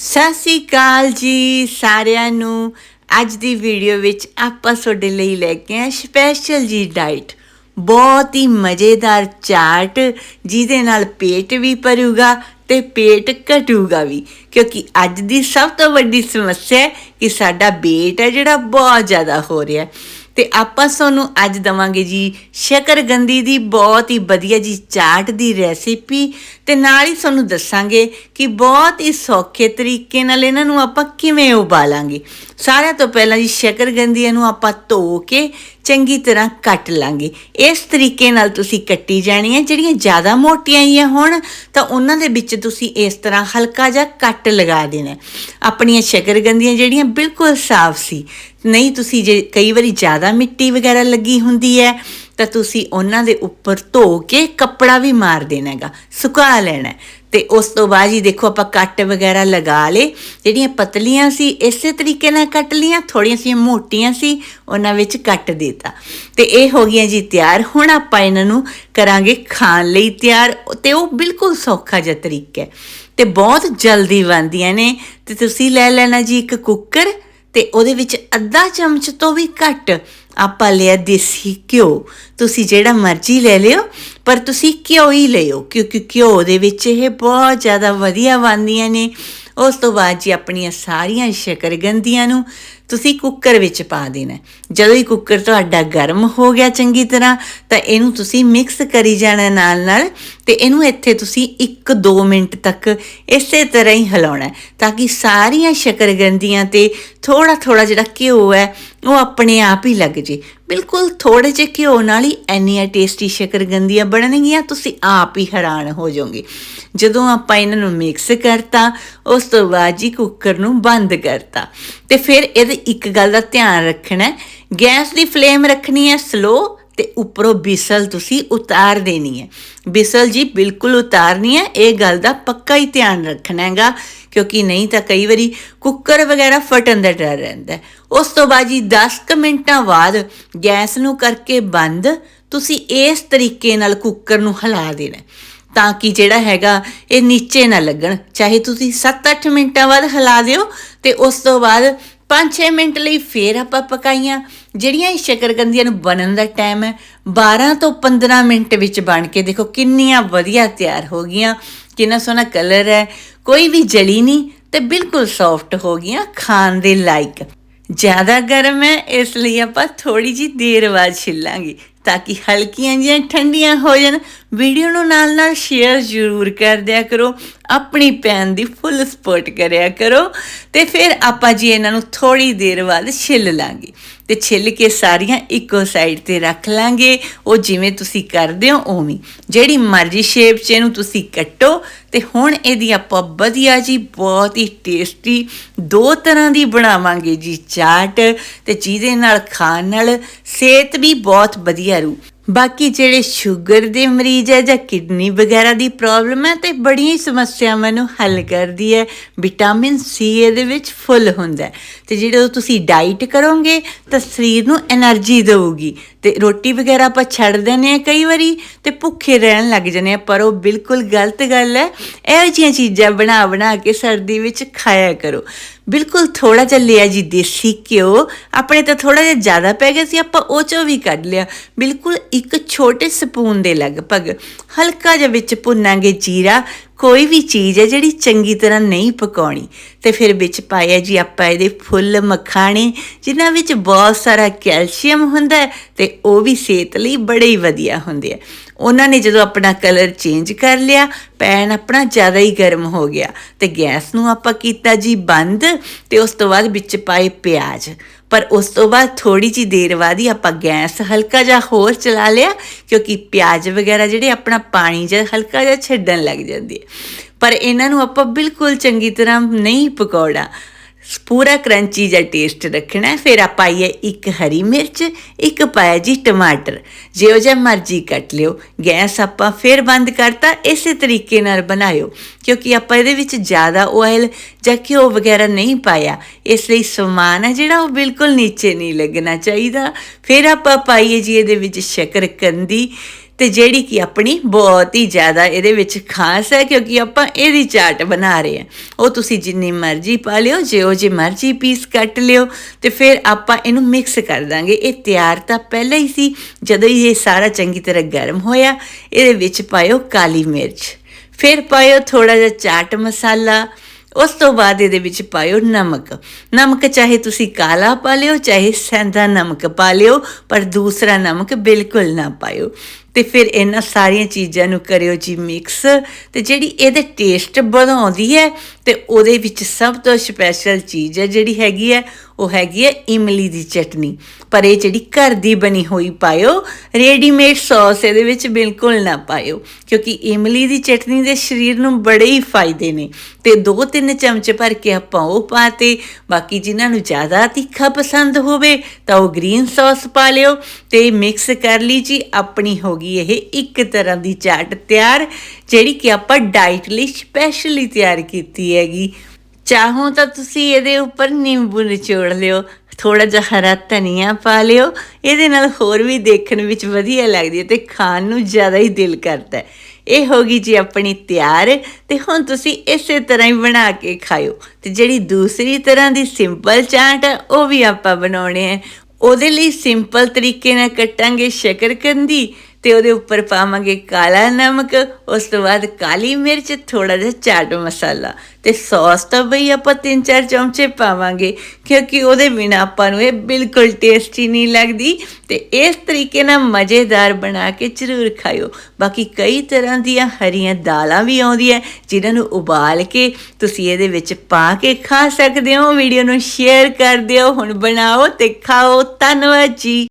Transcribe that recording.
ਸਤਿ ਸ਼੍ਰੀ ਅਕਾਲ ਜੀ ਸਾਰਿਆਂ ਨੂੰ। ਅੱਜ ਦੀ ਵੀਡੀਓ ਵਿੱਚ ਆਪਾਂ ਤੁਹਾਡੇ ਲਈ ਲੈ ਕੇ ਆਏ ਸਪੈਸ਼ਲ ਜੀ ਡਾਈਟ ਬਹੁਤ ਹੀ ਮਜ਼ੇਦਾਰ ਚਾਟ, ਜਿਹਦੇ ਨਾਲ ਪੇਟ ਵੀ ਭਰੂਗਾ ਤੇ ਪੇਟ ਘਟੂਗਾ ਵੀ। ਕਿਉਂਕਿ ਅੱਜ ਦੀ ਸਭ ਤੋਂ ਵੱਡੀ ਸਮੱਸਿਆ ਹੈ ਕਿ ਸਾਡਾ weight ਹੈ ਜਿਹੜਾ ਬਹੁਤ ਜ਼ਿਆਦਾ ਹੋ ਰਿਹਾ ਹੈ। ਤੇ ਆਪਾਂ ਤੁਹਾਨੂੰ ਅੱਜ ਦਵਾਂਗੇ ਜੀ ਸ਼ਕਰਗੰਦੀ ਦੀ ਬਹੁਤ ਹੀ ਵਧੀਆ ਜੀ ਚਾਟ ਦੀ ਰੈਸਿਪੀ ਤੇ ਨਾਲ ਹੀ ਤੁਹਾਨੂੰ ਦੱਸਾਂਗੇ ਕਿ ਬਹੁਤ ਹੀ ਸੌਖੇ ਤਰੀਕੇ ਨਾਲ ਇਹਨਾਂ ਨੂੰ ਆਪਾਂ ਕਿਵੇਂ ਉਬਾਲਾਂਗੇ। ਸਾਰਿਆਂ ਤੋਂ ਪਹਿਲਾਂ ਜੀ ਸ਼ਕਰਗੰਦੀਆਂ ਨੂੰ ਆਪਾਂ ਧੋ ਕੇ ਚੰਗੀ ਤਰ੍ਹਾਂ ਕੱਟ ਲਾਂਗੇ। ਇਸ ਤਰੀਕੇ ਨਾਲ ਤੁਸੀਂ ਕੱਟੀ ਜਾਣੀ ਹੈ ਜਿਹੜੀਆਂ ਜ਼ਿਆਦਾ ਮੋਟੀਆਂ ਹੀ ਹੋਣ, ਤਾਂ ਉਹਨਾਂ ਦੇ ਵਿੱਚ ਤੁਸੀਂ ਇਸ ਤਰ੍ਹਾਂ ਹਲਕਾ ਜਿਹਾ ਕੱਟ ਲਗਾ ਦੇਣਾ। ਆਪਣੀਆਂ ਸ਼ਕਰਗੰਦੀਆਂ ਜਿਹੜੀਆਂ ਬਿਲਕੁਲ ਸਾਫ਼ ਸੀ। ਨਹੀਂ, ਤੁਸੀਂ ਜੇ ਕਈ ਵਾਰੀ ਜ਼ਿਆਦਾ ਮਿੱਟੀ ਵਗੈਰਾ ਲੱਗੀ ਹੁੰਦੀ ਹੈ ਤਾਂ ਤੁਸੀਂ ਉਹਨਾਂ ਦੇ ਉੱਪਰ ਧੋ ਕੇ ਕੱਪੜਾ ਵੀ ਮਾਰ ਦੇਣਾ ਹੈਗਾ, ਸੁਕਾ ਲੈਣਾ ਹੈ। ਤੇ ਉਸ ਤੋਂ ਬਾਅਦ ਜੀ ਦੇਖੋ ਆਪਾਂ ਕੱਟ ਵਗੈਰਾ ਲਗਾ ਲੇ ਜਿਹੜੀਆਂ ਪਤਲੀਆਂ ਸੀ, ਇਸੇ ਤਰੀਕੇ ਨਾਲ ਕੱਟ ਲੀਆਂ ਥੋੜੀਆਂ ਸੀ ਮੋਟੀਆਂ ਸੀ, ਉਹਨਾਂ ਵਿੱਚ ਕੱਟ ਦਿੱਤਾ ਤੇ ਇਹ ਹੋ ਗਈਆਂ ਜੀ ਤਿਆਰ, ਹੁਣ ਆਪਾਂ ਇਹਨਾਂ ਨੂੰ ਕਰਾਂਗੇ ਖਾਣ ਲਈ ਤਿਆਰ, ਤੇ ਉਹ ਬਿਲਕੁਲ ਸੌਖਾ ਜਿਹਾ ਤਰੀਕਾ ਹੈ ਤੇ ਬਹੁਤ ਜਲਦੀ ਬਣਦੀਆਂ ਨੇ, ਤੇ ਤੁਸੀਂ ਲੈ ਲੈਣਾ ਜੀ ਇੱਕ ਕੁੱਕਰ, ਤੇ ਉਹਦੇ ਵਿੱਚ ਅੱਧਾ ਚਮਚ ਤੋਂ ਵੀ ਘੱਟ ਆਪਾਂ ਲਿਆ ਦੇਸੀ ਘਿਓ। ਤੁਸੀਂ ਜਿਹੜਾ ਮਰਜ਼ੀ ਲੈ ਲਿਓ, ਪਰ ਤੁਸੀਂ ਘਿਓ ਹੀ ਲਿਓ, ਕਿਉਂਕਿ ਘਿਓ ਦੇ ਵਿੱਚ ਇਹ ਬਹੁਤ ਜ਼ਿਆਦਾ ਵਧੀਆ ਬਣਦੀਆਂ ਨੇ। ਉਸ ਤੋਂ ਬਾਅਦ ਜੀ ਆਪਣੀਆਂ ਸਾਰੀਆਂ ਸ਼ਕਰਗੰਦੀਆਂ ਨੂੰ ਤੁਸੀਂ ਕੁੱਕਰ ਵਿੱਚ ਪਾ ਦੇਣਾ। ਜਦੋਂ ਹੀ ਕੁੱਕਰ ਤੁਹਾਡਾ ਗਰਮ ਹੋ ਗਿਆ ਚੰਗੀ ਤਰ੍ਹਾਂ, ਤਾਂ ਇਹਨੂੰ ਤੁਸੀਂ ਮਿਕਸ ਕਰੀ ਜਾਣਾ ਨਾਲ ਨਾਲ ਤੇ ਇਹਨੂੰ ਇੱਥੇ ਤੁਸੀਂ 1-2 ਮਿੰਟ ਤੱਕ ਇਸੇ ਤਰ੍ਹਾਂ ਹੀ ਹਿਲਾਉਣਾ ਤਾਂ ਕਿ ਸਾਰੀਆਂ ਸ਼ਕਰਗੰਦੀਆਂ ਤੇ ਥੋੜਾ ਥੋੜਾ ਜਿਹੜਾ ਘਿਓ ਹੈ, ਉਹ ਆਪਣੇ ਆਪ ਹੀ ਲੱਗ ਜੇ। ਬਿਲਕੁਲ ਥੋੜੇ ਜਿਹੇ ਘਿਓ ਨਾਲ ਹੀ ਇੰਨੀਆਂ ਟੇਸਟੀ ਸ਼ਕਰਗੰਦੀਆਂ ਬਣਨਗੀਆਂ, ਤੁਸੀਂ ਆਪ ਹੀ ਹੈਰਾਨ ਹੋ ਜਾਓਗੇ। ਜਦੋਂ ਆਪਾਂ ਇਹਨਾਂ ਨੂੰ ਮਿਕਸ ਕਰਤਾ, ਉਸ ਤੋਂ ਬਾਅਦ ਜੀ ਕੁੱਕਰ ਨੂੰ ਬੰਦ ਕਰਤਾ। ਤੇ ਫਿਰ ਇਹਦੇ ਇੱਕ ਗੱਲ ਦਾ ਧਿਆਨ ਰੱਖਣਾ ਗੈਸ ਦੀ ਫਲੇਮ ਰੱਖਣੀ ਹੈ ਸਲੋ ਤੇ ਉੱਪਰੋਂ ਬਿਸਲ ਤੁਸੀਂ ਉਤਾਰ ਦੇਣੀ ਹੈ। ਬਿਸਲ ਜੀ ਬਿਲਕੁਲ ਉਤਾਰਨੀ ਹੈ। ਇਹ ਗੱਲ ਦਾ ਪੱਕਾ ਹੀ ਧਿਆਨ ਰੱਖਣਾ ਹੈਗਾ। ਕਿਉਂਕਿ ਨਹੀਂ ਤਾਂ ਕਈ ਵਾਰੀ ਕੁੱਕਰ ਵਗੈਰਾ ਫਟਣ ਦਾ ਡਰ ਰਹਿੰਦਾ ਉਸ ਤੋਂ ਬਾਅਦ ਜੀ 10 ਕੁ ਮਿੰਟਾਂ ਬਾਅਦ ਗੈਸ ਨੂੰ ਕਰਕੇ ਬੰਦ, ਤੁਸੀਂ ਇਸ ਤਰੀਕੇ ਨਾਲ ਕੁੱਕਰ ਨੂੰ ਹਿਲਾ ਦੇਣਾ ਤਾਂ ਕਿ ਜਿਹੜਾ ਹੈਗਾ ਇਹ ਨੀਚੇ ਨਾ ਲੱਗਣ। ਚਾਹੇ ਤੁਸੀਂ 7-8 ਮਿੰਟਾਂ ਬਾਅਦ ਹਿਲਾ ਦਿਓ ਤੇ ਉਸ ਤੋਂ ਬਾਅਦ 5-6 ਮਿੰਟ ਲਈ ਫੇਰ ਆਪਾਂ ਪਕਾਈਆਂ। ਜਿਹੜੀਆਂ ਇਹ ਸ਼ਕਰਗੰਦੀਆਂ ਨੂੰ ਬਣਨ ਦਾ ਟਾਈਮ ਹੈ 12 ਤੋਂ 15 ਮਿੰਟ ਵਿੱਚ ਬਣ ਕੇ ਦੇਖੋ ਕਿੰਨੀਆਂ ਵਧੀਆ ਤਿਆਰ ਹੋ ਗਈਆਂ। ਕਿੰਨਾ ਸੋਹਣਾ ਕਲਰ ਹੈ। ਕੋਈ ਵੀ ਜਲੀ ਨਹੀਂ ਤੇ ਬਿਲਕੁਲ ਸੌਫਟ ਹੋ ਗਈਆਂ ਖਾਣ ਦੇ ਲਾਇਕ। ਜ਼ਿਆਦਾ ਗਰਮ ਹੈ, ਇਸ ਲਈ ਆਪਾਂ ਥੋੜੀ ਜੀ ਦੇਰ ਬਾਅਦ ਛਿੱਲਾਂਗੇ। ਤਾਂ ਕਿ ਹਲਕੀਆਂ ਜਿਹੀਆਂ ਠੰਡੀਆਂ ਹੋ ਜਾਣ। ਵੀਡੀਓ ਨੂੰ ਨਾਲ ਨਾਲ ਸ਼ੇਅਰ ਜ਼ਰੂਰ ਕਰ ਦਿਆ ਕਰੋ। ਆਪਣੀ ਭੈਣ ਦੀ ਫੁੱਲ ਸਪੋਰਟ ਕਰਿਆ ਕਰੋ। ਤੇ ਫਿਰ ਆਪਾਂ ਜੀ ਇਹਨਾਂ ਨੂੰ ਥੋੜੀ ਦੇਰ ਬਾਅਦ ਛਿੱਲ ਲਾਂਗੇ। ਤੇ ਛਿੱਲ ਕੇ ਸਾਰੀਆਂ ਇੱਕੋ ਸਾਈਡ ਤੇ ਰੱਖ ਲਾਂਗੇ। ਉਹ ਜਿਵੇਂ ਤੁਸੀਂ ਕਰਦੇ ਹੋ, ਉਵੇਂ। ਜਿਹੜੀ ਮਰਜ਼ੀ ਸ਼ੇਪ 'ਚ ਇਹਨੂੰ ਤੁਸੀਂ ਕੱਟੋ। ਤੇ ਹੁਣ ਇਹਦੀ ਆਪਾਂ ਵਧੀਆ ਜੀ ਬਹੁਤ ਹੀ ਟੇਸਟੀ ਦੋ ਤਰ੍ਹਾਂ ਦੀ ਬਣਾਵਾਂਗੇ ਜੀ ਚਾਟ। ਤੇ ਜਿਹਦੇ ਨਾਲ ਖਾਣ ਨਾਲ ਸਿਹਤ ਵੀ ਬਹੁਤ ਵਧੀਆ ਕਰੂ। ਬਾਕੀ ਜਿਹੜੇ ਸ਼ੂਗਰ ਦੇ ਮਰੀਜ਼ ਹੈ ਜਾਂ ਕਿਡਨੀ ਵਗੈਰਾ ਦੀ ਪ੍ਰੋਬਲਮ ਹੈ, ਤੇ ਬੜੀਆਂ ਹੀ ਸਮੱਸਿਆਵਾਂ ਨੂੰ ਹੱਲ ਕਰਦੀ ਹੈ। ਵਿਟਾਮਿਨ ਸੀ ਇਹਦੇ ਵਿੱਚ ਫੁੱਲ ਹੁੰਦਾ ਹੈ। ਤੇ ਜਿਹੜਾ ਤੁਸੀਂ ਡਾਈਟ ਕਰੋਗੇ, ਤਾਂ ਸਰੀਰ ਨੂੰ એનર્ਜੀ ਦੇਊਗੀ। ਤੇ ਰੋਟੀ ਵਗੈਰਾ ਆਪਾਂ ਛੱਡ ਦਿੰਨੇ ਆ ਕਈ ਵਾਰੀ, ਤੇ ਭੁੱਖੇ ਰਹਿਣ ਲੱਗ ਜਨੇ ਆ ਪਰ ਉਹ ਬਿਲਕੁਲ ਗਲਤ ਗੱਲ ਹੈ। ਇਹੋ ਜਿਹੀਆਂ ਚੀਜ਼ਾਂ ਬਣਾ ਬਣਾ ਕੇ ਸਰਦੀ ਵਿੱਚ ਖਾਇਆ ਕਰੋ। ਬਿਲਕੁਲ ਥੋੜਾ ਜਿਹਾ ਲਿਆ ਜੀ, ਦੇਸੀ ਘਿਓ। ਆਪਣੇ ਤਾਂ ਥੋੜਾ ਜਿਹਾ ਜ਼ਿਆਦਾ ਪੈ ਗਿਆ ਸੀ, ਆਪਾਂ ਉਹ ਚੋਂ ਵੀ ਕੱਢ ਲਿਆ। ਬਿਲਕੁਲ ਇੱਕ ਛੋਟੇ ਸਪੂਨ ਦੇ ਲਗਭਗ। ਹਲਕਾ ਜਿਹਾ ਵਿੱਚ ਭੁੰਨਾਂਗੇ ਜੀਰਾ ਕੋਈ ਵੀ ਚੀਜ਼ ਹੈ ਜਿਹੜੀ ਚੰਗੀ ਤਰ੍ਹਾਂ ਨਹੀਂ ਪਕਾਉਣੀ। ਤੇ ਫਿਰ ਵਿੱਚ ਪਾਇਆ ਜੀ ਆਪਾਂ ਇਹਦੇ ਫੁੱਲ ਮਖਾਣੇ, ਜਿਨ੍ਹਾਂ ਵਿੱਚ ਬਹੁਤ ਸਾਰਾ ਕੈਲਸ਼ੀਅਮ ਹੁੰਦਾ ਹੈ ਤੇ ਉਹ ਵੀ ਸਿਹਤ ਲਈ ਬੜੇ ਹੀ ਵਧੀਆ ਹੁੰਦੇ ਆ। ਉਹਨਾਂ ਨੇ ਜਦੋਂ ਆਪਣਾ ਕਲਰ ਚੇਂਜ ਕਰ ਲਿਆ, ਪੈਨ ਆਪਣਾ ਜ਼ਿਆਦਾ ਹੀ ਗਰਮ ਹੋ ਗਿਆ। ਤੇ ਗੈਸ ਨੂੰ ਆਪਾਂ ਕੀਤਾ ਜੀ ਬੰਦ ਤੇ ਉਸ ਤੋਂ ਬਾਅਦ ਵਿੱਚ ਪਾਏ ਪਿਆਜ਼। ਪਰ ਉਸ ਤੋਂ ਬਾਅਦ ਥੋੜੀ ਜੀ ਦੇਰ ਬਾਅਦ ਹੀ ਆਪਾਂ ਗੈਸ ਹਲਕਾ ਜਿਹਾ ਹੋਰ ਚਲਾ ਲਿਆ, ਕਿਉਂਕਿ ਪਿਆਜ਼ ਵਗੈਰਾ ਜਿਹੜੇ ਆਪਣਾ ਪਾਣੀ ਜਿਹਾ ਹਲਕਾ ਜਿਹਾ ਛੱਡਣ ਲੱਗ ਜਾਂਦੇ ਹੈ ਪਰ ਇਹਨਾਂ ਨੂੰ ਆਪਾਂ ਬਿਲਕੁਲ ਚੰਗੀ ਤਰ੍ਹਾਂ ਨਹੀਂ ਪਕਾਉਣਾ ਪੂਰਾ ਕਰੰਚੀ ਜਿਹਾ ਟੇਸਟ ਰੱਖਣਾ ਫਿਰ ਆਪਾਂ ਪਾਈਏ ਇੱਕ ਹਰੀ ਮਿਰਚ, ਇੱਕ ਪਾਇਆ ਜੀ ਟਮਾਟਰ। ਜਿਉ ਜਿਹਾ ਮਰਜ਼ੀ ਕੱਟ ਲਿਓ। ਗੈਸ ਆਪਾਂ ਫਿਰ ਬੰਦ ਕਰਤਾ। ਇਸੇ ਤਰੀਕੇ ਨਾਲ ਬਣਾਇਓ। ਕਿਉਂਕਿ ਆਪਾਂ ਇਹਦੇ ਵਿੱਚ ਜ਼ਿਆਦਾ ਆਇਲ ਜਾਂ ਘਿਓ ਵਗੈਰਾ ਨਹੀਂ ਪਾਇਆ। ਇਸ ਲਈ ਸਮਾਨ ਹੈ ਜਿਹੜਾ ਉਹ ਬਿਲਕੁਲ ਨੀਚੇ ਨਹੀਂ ਲੱਗਣਾ ਚਾਹੀਦਾ। ਫਿਰ ਆਪਾਂ ਪਾਈਏ ਜੀ ਇਹਦੇ ਵਿੱਚ ਸ਼ੱਕਰਕੰਦੀ ਤੇ ਜਿਹੜੀ ਕਿ ਆਪਣੀ ਬਹੁਤ ਹੀ ਜ਼ਿਆਦਾ ਇਹਦੇ ਵਿੱਚ ਖਾਸ ਹੈ, ਕਿਉਂਕਿ ਆਪਾਂ ਇਹਦੀ ਚਾਟ ਬਣਾ ਰਹੇ ਹਾਂ। ਉਹ ਤੁਸੀਂ ਜਿੰਨੀ ਮਰਜ਼ੀ ਪਾ ਲਿਓ, ਜਿਉ ਜੇ ਮਰਜ਼ੀ ਪੀਸ ਕੱਟ ਲਿਓ ਤੇ ਫਿਰ ਆਪਾਂ ਇਹਨੂੰ ਮਿਕਸ ਕਰ ਦਾਂਗੇ। ਇਹ ਤਿਆਰ ਤਾਂ ਪਹਿਲਾਂ ਹੀ ਸੀ, ਜਦੋਂ ਹੀ ਇਹ ਸਾਰਾ ਚੰਗੀ ਤਰ੍ਹਾਂ ਗਰਮ ਹੋਇਆ, ਇਹਦੇ ਵਿੱਚ ਪਾਇਓ ਕਾਲੀ ਮਿਰਚ। ਫਿਰ ਪਾਇਓ ਥੋੜਾ ਜਿਹਾ ਚਾਟ ਮਸਾਲਾ ਉਸ ਤੋਂ ਬਾਅਦ ਇਹਦੇ ਵਿੱਚ ਪਾਇਓ ਨਮਕ। ਨਮਕ ਚਾਹੇ ਤੁਸੀਂ ਕਾਲਾ ਪਾ ਲਿਓ, ਚਾਹੇ ਸੈਂਦਾ ਨਮਕ ਪਾ ਲਿਓ, ਪਰ ਦੂਸਰਾ ਨਮਕ ਬਿਲਕੁਲ ਨਾ ਪਾਇਓ। ਤੇ ਫਿਰ ਇਹਨਾਂ ਸਾਰੀਆਂ ਚੀਜ਼ਾਂ ਨੂੰ ਕਰਿਓ ਜੀ ਮਿਕਸ। ਤੇ ਜਿਹੜੀ ਇਹਦੇ ਟੇਸਟ ਵਧਾਉਂਦੀ ਹੈ, ਤੇ ਉਹਦੇ ਵਿੱਚ ਸਭ ਤੋਂ ਸਪੈਸ਼ਲ ਚੀਜ਼ ਹੈ ਜਿਹੜੀ ਹੈਗੀ ਹੈ ਉਹ ਹੈਗੀ ਹੈ ਇਮਲੀ ਦੀ ਚਟਨੀ। ਪਰ ਇਹ ਜਿਹੜੀ ਘਰ ਦੀ ਬਣੀ ਹੋਈ ਪਾਇਓ ਰੈਡੀਮੇਡ ਸੌਸ ਇਹਦੇ ਵਿੱਚ ਬਿਲਕੁਲ ਨਾ ਪਾਇਓ, ਕਿਉਂਕਿ ਇਮਲੀ ਦੀ ਚਟਨੀ ਦੇ ਸਰੀਰ ਨੂੰ ਬੜੇ ਹੀ ਫਾਇਦੇ ਨੇ। ਤੇ ਦੋ ਤਿੰਨ ਚਮਚ ਭਰ ਕੇ ਆਪਾਂ ਉਹ ਪਾਤੇ, ਬਾਕੀ ਜਿਨ੍ਹਾਂ ਨੂੰ ਜ਼ਿਆਦਾ ਤਿੱਖਾ ਪਸੰਦ ਹੋਵੇ ਤਾਂ ਉਹ ਗ੍ਰੀਨ ਸੌਸ ਪਾ ਲਿਓ ਤੇ ਮਿਕਸ ਕਰ ਲਈ ਜੀ। ਆਪਣੀ ਹੋ ਗਈ ਇਹ ਇੱਕ ਤਰ੍ਹਾਂ ਦੀ ਚਾਟ ਤਿਆਰ, ਜਿਹੜੀ ਕਿ ਆਪਾਂ ਡਾਈਟ ਲਈ ਸਪੈਸ਼ਲੀ ਤਿਆਰ ਕੀਤੀ ਹੈਗੀ। ਚਾਹੋ ਤਾਂ ਤੁਸੀਂ ਇਹਦੇ ਉੱਪਰ ਨਿੰਬੂ ਨਿਚੋੜ ਲਿਓ। ਥੋੜਾ ਜਿਹਾ ਹਰਾ ਧਨੀਆ ਪਾ ਲਿਓ। ਇਹਦੇ ਨਾਲ ਹੋਰ ਵੀ ਦੇਖਣ ਵਿੱਚ ਵਧੀਆ ਲੱਗਦੀ ਹੈ ਤੇ ਖਾਣ ਨੂੰ ਜ਼ਿਆਦਾ ਹੀ ਦਿਲ ਕਰਦਾ ਇਹ ਹੋ ਗਈ ਜੀ ਆਪਣੀ ਤਿਆਰ ਤੇ ਹੁਣ ਤੁਸੀਂ ਇਸੇ ਤਰ੍ਹਾਂ ਹੀ ਬਣਾ ਕੇ ਖਾਓ ਤੇ ਜਿਹੜੀ ਦੂਸਰੀ ਤਰ੍ਹਾਂ ਦੀ ਸਿੰਪਲ ਚਾਟ ਹੈ, ਉਹ ਵੀ ਆਪਾਂ ਬਣਾਉਣੇ ਹੈ। ਉਹਦੇ ਲਈ ਸਿੰਪਲ ਤਰੀਕੇ ਨਾਲ ਕੱਟਾਂਗੇ ਸ਼ਕਰਕੰਦੀ ਤੇ ਉਹਦੇ ਉੱਪਰ ਪਾਵਾਂਗੇ ਕਾਲਾ ਨਮਕ, ਉਸ ਤੋਂ ਬਾਅਦ ਕਾਲੀ ਮਿਰਚ ਥੋੜਾ ਜਿਹਾ ਚਾਟ ਮਸਾਲਾ ਤੇ ਸੌਸ ਤਾਂ ਬਈ ਆਪਾਂ ਤਿੰਨ ਚਾਰ ਚਮਚੇ ਪਾਵਾਂਗੇ ਕਿਉਂਕਿ ਉਹਦੇ ਬਿਨਾ ਆਪਾਂ ਨੂੰ ਇਹ ਬਿਲਕੁਲ ਟੇਸਟੀ ਨਹੀਂ ਲੱਗਦੀ ਤੇ ਇਸ ਤਰੀਕੇ ਨਾਲ ਮਜ਼ੇਦਾਰ ਬਣਾ ਕੇ ਜ਼ਰੂਰ ਖਾਇਓ। ਬਾਕੀ ਕਈ ਤਰ੍ਹਾਂ ਦੀਆਂ ਹਰੀਆਂ ਦਾਲਾਂ ਵੀ ਆਉਂਦੀਆਂ, ਜਿਨ੍ਹਾਂ ਨੂੰ ਉਬਾਲ ਕੇ ਤੁਸੀਂ ਇਹਦੇ ਵਿੱਚ ਪਾ ਕੇ ਖਾ ਸਕਦੇ ਹੋ। ਵੀਡੀਓ ਨੂੰ ਸ਼ੇਅਰ ਕਰ ਦਿਓ। ਹੁਣ ਬਣਾਓ ਤੇ ਖਾਓ। ਧੰਨਵਾਦ ਜੀ।